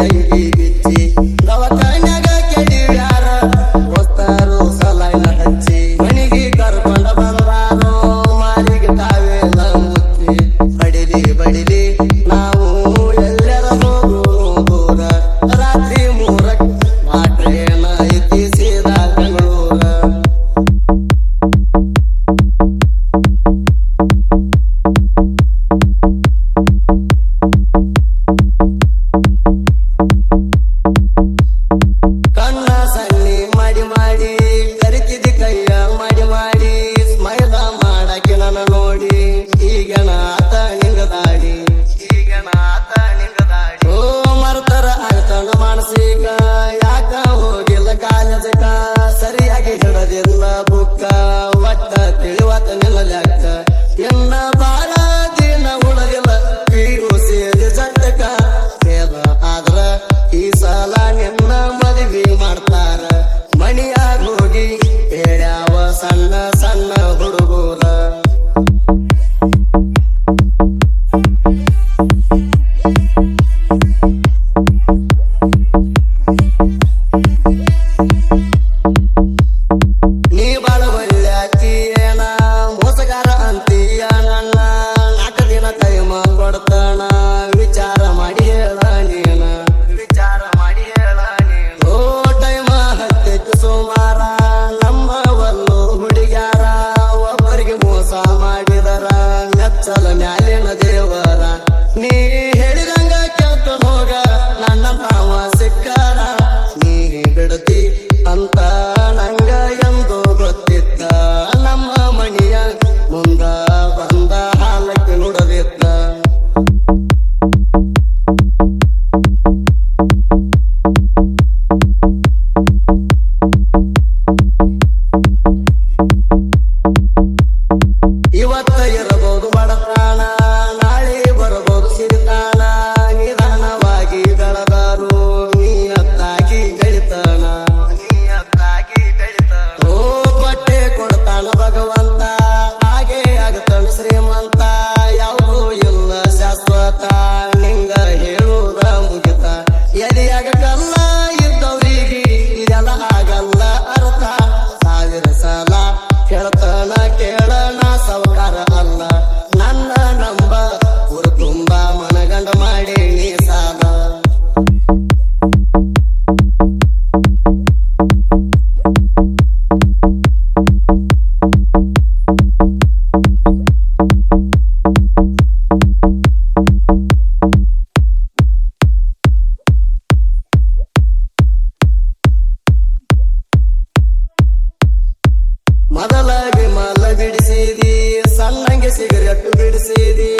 I give it to you. ತಿಳಿದಿಲ್ಲ ಬುಕ್ಕ ಒತ್ತ ತಿಳಿವತ കൂടൽ see the